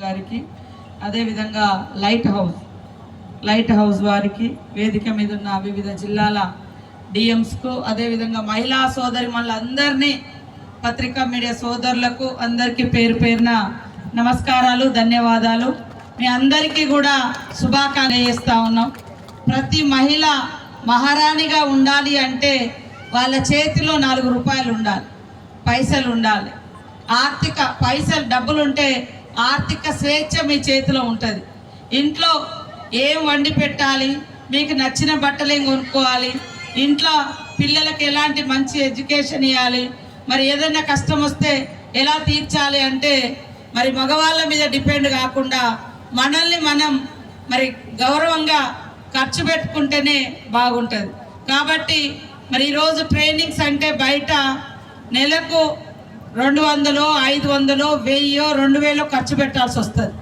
గారికి అదేవిధంగా light house light house వారికి వేదిక మీద ఉన్న వివిధ జిల్లాల డిఎంస్కు అదేవిధంగా మహిళా సోదరి అందరినీ పత్రికా మీడియా సోదరులకు అందరికీ పేరు పేరున నమస్కారాలు ధన్యవాదాలు. మీ అందరికీ కూడా శుభాకాంక్షలు చేస్తూ ఉన్నాం. ప్రతి మహిళ మహారాణిగా ఉండాలి అంటే వాళ్ళ చేతిలో నాలుగు రూపాయలు ఉండాలి పైసలు ఉండాలి. ఆర్థిక పైసలు డబ్బులు ఉంటే ఆర్థిక స్వేచ్ఛ మీ చేతిలో ఉంటుంది. ఇంట్లో ఏం వండి పెట్టాలి? మీకు నచ్చిన బట్టలు ఏం కొనుక్కోవాలి? ఇంట్లో పిల్లలకి ఎలాంటి మంచి ఎడ్యుకేషన్ ఇవ్వాలి మరి ఏదైనా కష్టం వస్తే ఎలా తీర్చాలి అంటే మరి మగవాళ్ళ మీద డిపెండ్ కాకుండా మనల్ని మనం మరి గౌరవంగా ఖర్చు పెట్టుకుంటేనే బాగుంటుంది. కాబట్టి మరి ఈరోజు ట్రైనింగ్స్ అంటే బయట నెలకు రెండు వందలు ఐదు వందలు వెయ్యో రెండు వేలు ఖర్చు పెట్టాల్సి వస్తుంది.